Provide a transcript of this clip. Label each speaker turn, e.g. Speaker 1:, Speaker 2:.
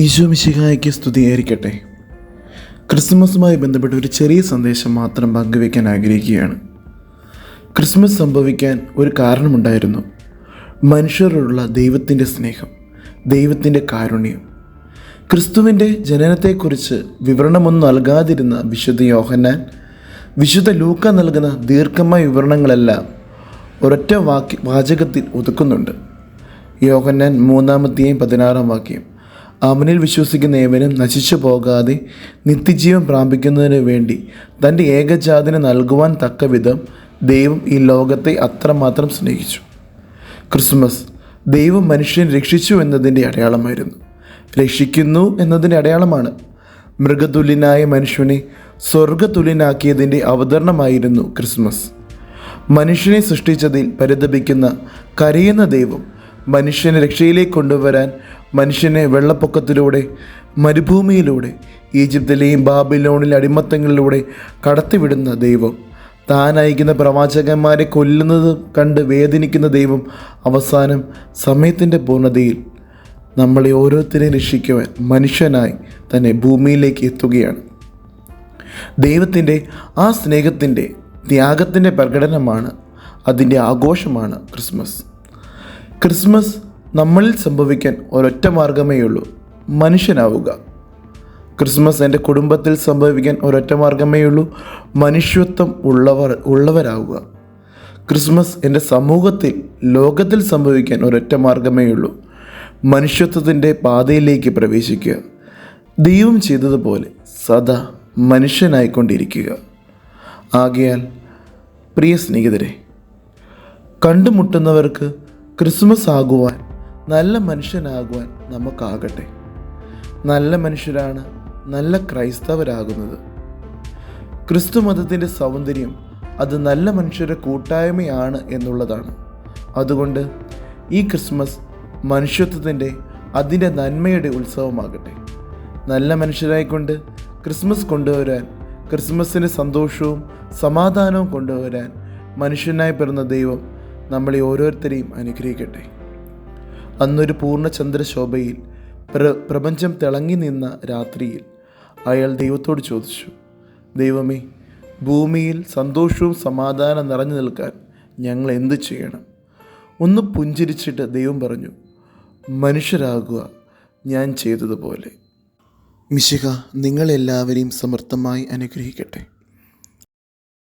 Speaker 1: ഈശോ മിശിഹായ്ക്ക് സ്തുതിയായിരിക്കട്ടെ. ക്രിസ്മസുമായി ബന്ധപ്പെട്ട ഒരു ചെറിയ സന്ദേശം മാത്രം പങ്കുവയ്ക്കാൻ ആഗ്രഹിക്കുകയാണ്. ക്രിസ്മസ് സംഭവിക്കാൻ ഒരു കാരണമുണ്ടായിരുന്നു. മനുഷ്യരോടുള്ള ദൈവത്തിന്റെ സ്നേഹം ദൈവത്തിന്റെ കാരുണ്യം. ക്രിസ്തുവിന്റെ ജനനത്തെക്കുറിച്ച് വിവരണമൊന്നും നൽകാതിരുന്ന വിശുദ്ധ യോഹന്നാൻ വിശുദ്ധ ലൂക്ക നൽകുന്ന ദീർഘമായ വിവരണങ്ങളെല്ലാം ഒരൊറ്റ വാക്യ വാചകത്തിൽ ഒതുക്കുന്നുണ്ട്. യോഹന്നാൻ മൂന്നാമത്തെയും പതിനാറാം വാക്യം. അവനിൽ വിശ്വസിക്കുന്ന ഏവനും നശിച്ചു പോകാതെ നിത്യജീവൻ പ്രാപിക്കുന്നതിന് വേണ്ടി തന്റെ ഏകജാതിന് നൽകുവാൻ തക്ക വിധം ദൈവം ഈ ലോകത്തെ അത്രമാത്രം സ്നേഹിച്ചു. ക്രിസ്മസ് ദൈവം മനുഷ്യനെ രക്ഷിച്ചു എന്നതിന്റെ അടയാളമായിരുന്നു. രക്ഷിക്കുന്നു എന്നതിന്റെ അടയാളമാണ്. മൃഗതുല്യനായ മനുഷ്യനെ സ്വർഗതുല്യനാക്കിയതിന്റെ അവതരണമായിരുന്നു ക്രിസ്മസ്. മനുഷ്യനെ സൃഷ്ടിച്ചതിൽ പരിതപിക്കുന്ന കരയുന്ന ദൈവം മനുഷ്യനെ രക്ഷയിലേക്ക് കൊണ്ടുവരാൻ മനുഷ്യനെ വെള്ളപ്പൊക്കത്തിലൂടെ മരുഭൂമിയിലൂടെ ഈജിപ്തിലെയും ബാബിലോണിലെ അടിമത്തങ്ങളിലൂടെ കടത്തിവിടുന്ന ദൈവം. താൻ അയക്കുന്ന പ്രവാചകന്മാരെ കൊല്ലുന്നത് കണ്ട് വേദനിക്കുന്ന ദൈവം അവസാനം സമയത്തിന്റെ പൂർണതയിൽ നമ്മളെ ഓരോരുത്തരെയും രക്ഷിക്കുവാൻ മനുഷ്യനായി തന്നെ ഭൂമിയിലേക്ക് എത്തുകയാണ്. ദൈവത്തിന്റെ ആ സ്നേഹത്തിന്റെ ത്യാഗത്തിന്റെ പ്രകടനമാണ് അതിന്റെ ആഘോഷമാണ് ക്രിസ്മസ്. ക്രിസ്മസ് നമ്മളിൽ സംഭവിക്കാൻ ഒരൊറ്റ മാർഗമേ ഉള്ളൂ മനുഷ്യനാവുക. ക്രിസ്മസ് എന്റെ കുടുംബത്തിൽ സംഭവിക്കാൻ ഒരൊറ്റ മാർഗമേ ഉള്ളൂ മനുഷ്യത്വം ഉള്ളവർ ഉള്ളവരാവുക. ക്രിസ്മസ് എന്റെ സമൂഹത്തിൽ ലോകത്തിൽ സംഭവിക്കാൻ ഒരൊറ്റ മാർഗമേ ഉള്ളൂ മനുഷ്യത്വത്തിന്റെ പാതയിലേക്ക് പ്രവേശിക്കുക. ദൈവം ചെയ്തതുപോലെ സദാ മനുഷ്യനായിക്കൊണ്ടിരിക്കുക. ആകയാൽ പ്രിയ സ്നേഹിതരെ കണ്ടുമുട്ടുന്നവർക്ക് ക്രിസ്മസ് ആകുവാൻ നല്ല മനുഷ്യനാകുവാൻ നമുക്കാകട്ടെ. നല്ല മനുഷ്യരാണ് നല്ല ക്രൈസ്തവരാകുന്നത്. ക്രിസ്തു മതത്തിന്റെ സൗന്ദര്യം അത് നല്ല മനുഷ്യരുടെ കൂട്ടായ്മയാണ് എന്നുള്ളതാണ്. അതുകൊണ്ട് ഈ ക്രിസ്മസ് മനുഷ്യത്വത്തിന്റെ അതിന്റെ നന്മയുടെ ഉത്സവമാകട്ടെ. നല്ല മനുഷ്യരായിക്കൊണ്ട് ക്രിസ്മസ് കൊണ്ടുവരാൻ ക്രിസ്മസിന് സന്തോഷവും സമാധാനവും കൊണ്ടുവരാൻ മനുഷ്യനായി പിറന്ന ദൈവം നമ്മളെ ഓരോരുത്തരെയും അനുഗ്രഹിക്കട്ടെ. അന്നൊരു പൂർണചന്ദ്രശോഭയിൽ പ്ര പ്രപഞ്ചം തിളങ്ങി നിന്ന രാത്രിയിൽ അയാൾ ദൈവത്തോട് ചോദിച്ചു ദൈവമേ ഭൂമിയിൽ സന്തോഷവും സമാധാനം നിറഞ്ഞു നിൽക്കാൻ ഞങ്ങൾ എന്ത് ചെയ്യണം? ഒന്ന് പുഞ്ചിരിച്ചിട്ട് ദൈവം പറഞ്ഞു മനുഷ്യരാകുക ഞാൻ ചെയ്തതുപോലെ. മിശിക നിങ്ങളെല്ലാവരെയും സമർത്ഥമായി അനുഗ്രഹിക്കട്ടെ.